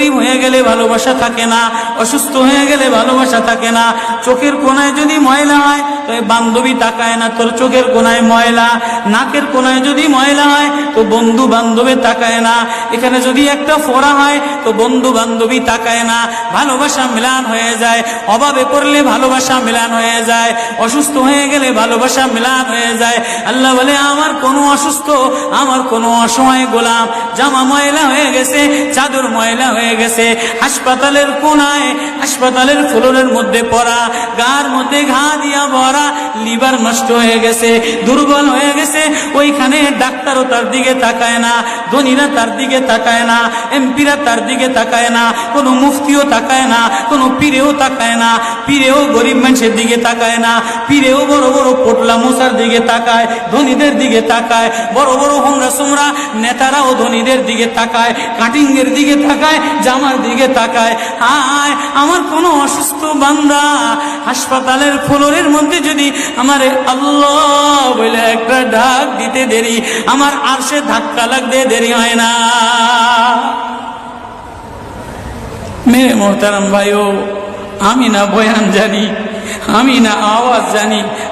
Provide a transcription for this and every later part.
গরিব হয়ে গেলে ভালোবাসা থাকে না, অসুস্থ হয়ে গেলে ভালোবাসা থাকে না। চোখের কোনায় যদি ময়লা হয়, তো বান্ধবী তাকায় না, তোর চোখের কোনায় ময়লা। নাকের কোনায় যদি ময়লা হয় তো বন্ধু বান্ধবী তাকায় না। এখানে যদি একটা ফোড়া হয়, তো বন্ধু বান্ধবী তাকায় না। ভালোবাসা মিলান হয়ে যায়। অভাবে পড়লে ভালোবাসা মিলান হয়ে যায়। অসুস্থ হয়ে গেলে ভালোবাসা মিলান হয়ে যায়। আল্লাহ বলে, আমার কোনো অসুস্থ, আমার কোনো অসময় গোলাম। জামা ময়লা হয়ে গেছে, চাদর ময়লা হয়ে গেছে। হাসপাতালের কোনায়, হাসপাতালের ফ্লোরের মধ্যে পড়া। গার মধ্যে ঘা দিয়া ভরা, লিভার নষ্ট হয়ে গেছে, দুর্বল হয়ে গেছে। ওইখানে ডাক্তারও তার দিকে তাকায় না। ধনীরা তার দিকে তাকায় না, এমপিরা তার দিকে তাকায় না, কোনো মুফতিও তাকায় না, কোনো পীরেও তাকায় না, পীরেও গরিব মানুষের দিকে তাকায় না, পীরেও বড় বড় পোটলা মশার দিকে তাকায়, ধনীদের দিকে তাকায়, বড় বড় হোমরা সোমরা নেতারাও ধনীদের দিকে তাকায় কাটিং এর দিকে তাকায়, জামার দিকে তাকায় আয় আমার কোনো অসুস্থ বান্দা হাসপাতালের ফ্লোরের মধ্যে যদি আমার আল্লাহ বলে একটা ডাক দিতে দেরি, আমার আরশে ধাক্কা লাগতে দেরি হয় না। মেরে মোহতারাম ভাইও আমি না বয়ান জানি আমি না আওয়াজ জানি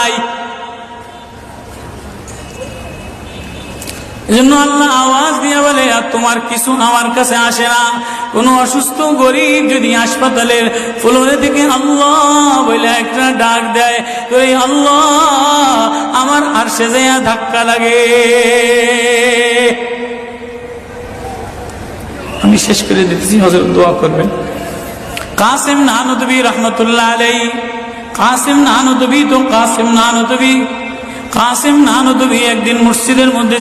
নাই। এজন্য আল্লাহ আওয়াজ দিয়ে বলে, আর তোমার কিছু আমার কাছে আসে না। কোন অসুস্থ গরিব যদি হাসপাতালের ফ্লোরে থেকে আল্লাহ বলে একটা ডাক দেয়, তো এই আল্লাহ আমার আর সে ধাক্কা লাগে। আমি শেষ করে দিতেছি হজরত দোয়া করবেন। কাসিম নানুদবি রহমতুল্লাহ আলাই কাসিম নানুদবি তো কাসিম নানুদবি। কাসিম নানুদবি একদিন মসজিদের মধ্যে